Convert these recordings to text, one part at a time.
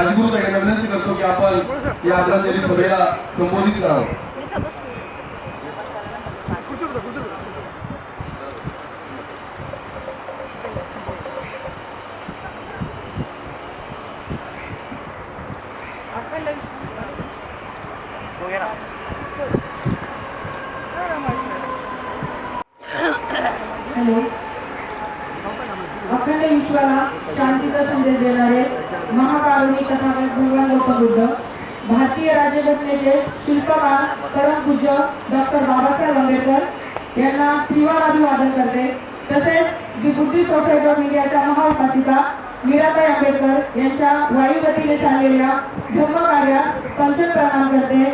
राजगुरू यांना विनंती करतो की आपण या आदरांजली सभेला संबोधित करावं. हॅलो. अखंड विश्वाला शांतीचा संदेश देणारे महाकारुणी तथागत भगवान गौतम बुद्ध भारतीय राज्यघटनेचे शिल्पकार परमपूज्य डॉक्टर बाबासाहेब आंबेडकर यांना त्रिवार अभिवादन करते. तसेच जी बुद्धी सोसायटी ऑफ इंडियाच्या महाउपासिका मीराबाई आंबेडकर यांच्या वायुगतीने चाललेल्या धर्मकार्यात पंचन प्रणाम करते.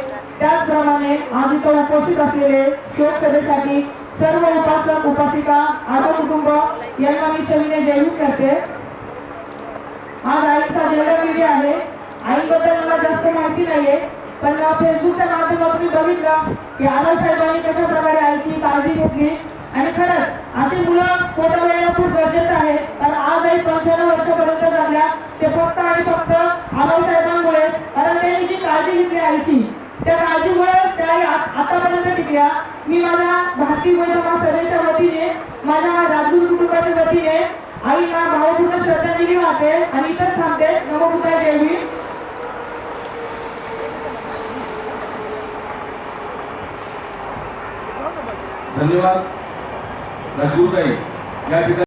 त्याचप्रमाणे आज इथं उपस्थित असलेले शोक सभेसाठी सर्व उपासक उपासिका आदर कुटुंब यांना मी सविनय जयभीम करते. आईचा आहे. आईबद्दल मला जास्त माहिती नाहीये. पण फेसबुकच्या माध्यमातून मी बघितलं की आनंद साहेबांनी कशा प्रकारे आईची काळजी घेतली. आणि खरंच अशी मुलं पोटाला येणं खूप गरजेचं आहे. कारण आज आई पंच्याण्णव वर्षापर्यंत झाल्या. ते फक्त आणि फक्त आबाई साहेबांमुळे कारण त्यांनी जी काळजी घेतली आईची त्या काळजीमुळे त्या आतापर्यंत टिकल्या. मी माझ्या भारतीय वैद्यमा सभेच्या वतीने माझ्या राजगुरू कुटुंबाच्या वतीने आईला भावपूर्ण श्रद्धांजली वाहते आणि इथंच थांबते. नमोबुद्धाय देवी धन्यवाद. राजगुरुताई या ठिकाणी